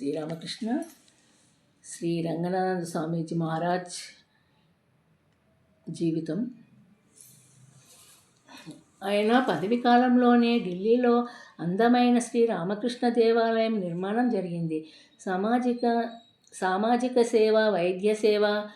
శ్రీరామకృష్ణ శ్రీ రంగనాథ స్వామీజీ మహారాజ్ జీవితం. ఆయన పదవి కాలంలోనే ఢిల్లీలో అందమైన శ్రీ రామకృష్ణ దేవాలయం నిర్మాణం జరిగింది. సామాజిక సామాజిక సేవ వైద్య సేవ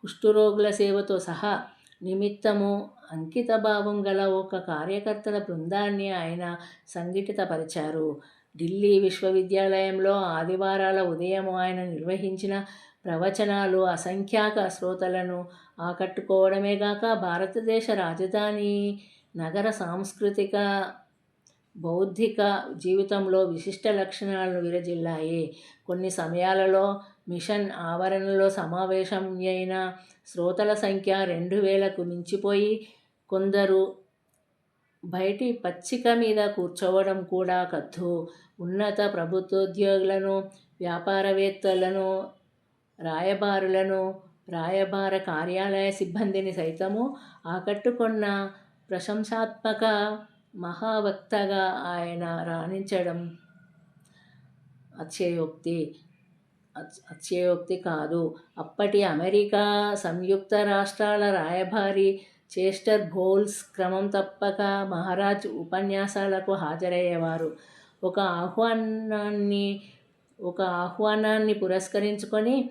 కుష్ఠరోగుల సేవతో సహా నిమిత్తము అంకిత భావం గల ఒక కార్యకర్తల బృందాన్ని ఆయన సంఘటితపరిచారు. ఢిల్లీ విశ్వవిద్యాలయంలో ఆదివారాల ఉదయం ఆయన నిర్వహించిన ప్రవచనాలు అసంఖ్యాక శ్రోతలను ఆకట్టుకోవడమే గాక భారతదేశ రాజధాని నగర సాంస్కృతిక బౌద్ధిక జీవితంలో విశిష్ట లక్షణాలను విరజిల్లాయి. కొన్ని సమయాలలో మిషన్ ఆవరణలో సమావేశం అయిన శ్రోతల సంఖ్య రెండు వేలకు మించిపోయి కొందరు బయటి పచ్చిక మీద కూర్చోవడం కూడా కద్దు. ఉన్నత ప్రభుత్వోద్యోగులను వ్యాపారవేత్తలను రాయబారులను రాయబార కార్యాలయ సిబ్బందిని సైతము ఆకట్టుకున్న ప్రశంసాత్మక మహావక్తగా ఆయన రాణించడం అత్యయోక్తి. అత్యయోక్తి కాదు. అప్పటి అమెరికా సంయుక్త రాష్ట్రాల రాయబారి చేస్టర్ బోల్స్ క్రమం తప్పక మహారాజ్ ఉపన్యాసాలకు హాజరయ్యేవారు. ఒక ఆహ్వానాన్ని ఒక ఆహ్వానాన్ని పురస్కరించుకొని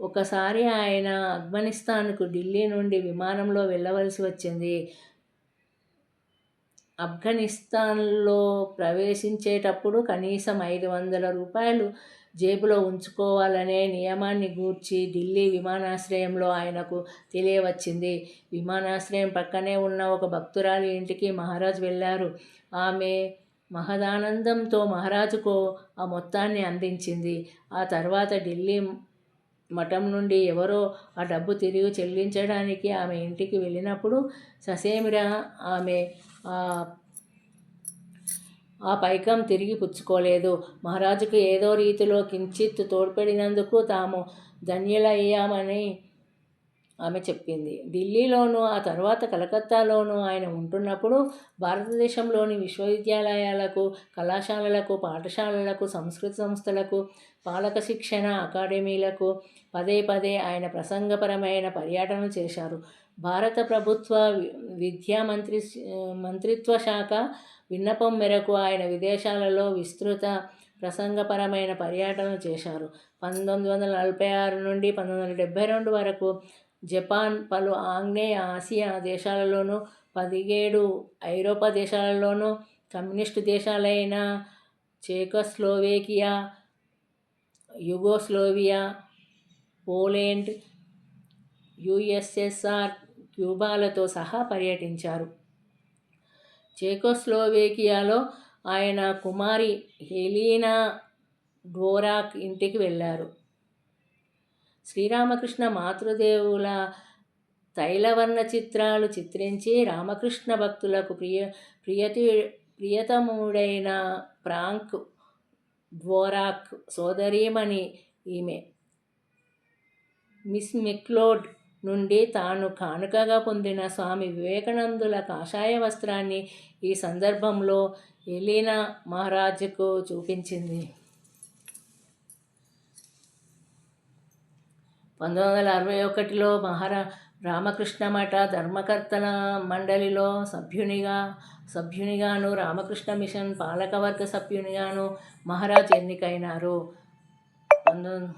ఒకసారి ఆయన ఆఫ్ఘనిస్తాన్కు ఢిల్లీ నుండి విమానంలో వెళ్ళవలసి వచ్చింది. ఆఫ్ఘనిస్తాన్లో ప్రవేశించేటప్పుడు కనీసం ఐదు వందల రూపాయలు జేబులో ఉంచుకోవాలనే నియమాన్ని గూర్చి ఢిల్లీ విమానాశ్రయంలో ఆయనకు తెలియవచ్చింది. విమానాశ్రయం పక్కనే ఉన్న ఒక భక్తురాలి ఇంటికి మహారాజ్ వెళ్ళారు. ఆమె మహదానందంతో మహారాజుకు ఆ మొత్తాన్ని అందించింది. ఆ తర్వాత ఢిల్లీ మఠం నుండి ఎవరో ఆ డబ్బు తిరిగి చెల్లించడానికి ఆమె ఇంటికి వెళ్ళినప్పుడు ససేమిరా ఆమె ఆ పైకం తిరిగి పుచ్చుకోలేదు. మహారాజుకు ఏదో రీతిలో కించిత్ తోడ్పడినందుకు తాము ధన్యులయ్యామని ఆమె చెప్పింది. ఢిల్లీలోనూ ఆ తర్వాత కలకత్తాలోనూ ఆయన ఉంటున్నప్పుడు భారతదేశంలోని విశ్వవిద్యాలయాలకు కళాశాలలకు పాఠశాలలకు సంస్కృత సంస్థలకు పాలక శిక్షణ అకాడమీలకు పదే పదే ఆయన ప్రసంగపరమైన పర్యటన చేశారు. భారత ప్రభుత్వ విద్యా మంత్రి మంత్రిత్వ శాఖ విన్నపం మేరకు ఆయన విదేశాలలో విస్తృత ప్రసంగపరమైన పర్యటన చేశారు. పంతొమ్మిది వందల నలభై ఆరు నుండి పంతొమ్మిది వందల డెబ్బై రెండు వరకు జపాన్ పలు ఆగ్నేయ ఆసియా దేశాలలోనూ పదిహేడు ఐరోపా దేశాలలోనూ కమ్యూనిస్టు దేశాలైన చేకోస్లోవేకియా యుగోస్లోవియా పోలాండ్ యుఎస్ఎస్ఆర్ క్యూబాలతో సహా పర్యటించారు. చేకోస్లోవేకియాలో ఆయన కుమారి హెలీనా డోరాక్ ఇంటికి వెళ్ళారు. శ్రీరామకృష్ణ మాతృదేవుల తైలవర్ణ చిత్రాలు చిత్రించి రామకృష్ణ భక్తులకు ప్రియ ప్రియతి ప్రియతముడైన ప్రాంక్ డ్వోరాక్ సోదరీమణి ఈమె. మిస్ మెక్లోడ్ నుండి తాను కానుకగా పొందిన స్వామి వివేకానందుల కాషాయ వస్త్రాన్ని ఈ సందర్భంలో ఎలీనా మహారాజుకు చూపించింది. పంతొమ్మిది వందల అరవై ఒకటిలో మహారా రామకృష్ణ మఠ ధర్మకర్తల మండలిలో సభ్యునిగా సభ్యునిగాను రామకృష్ణ మిషన్ పాలకవర్గ సభ్యునిగాను మహారాజ్ ఎన్నికైనారు. పంతొమ్మిది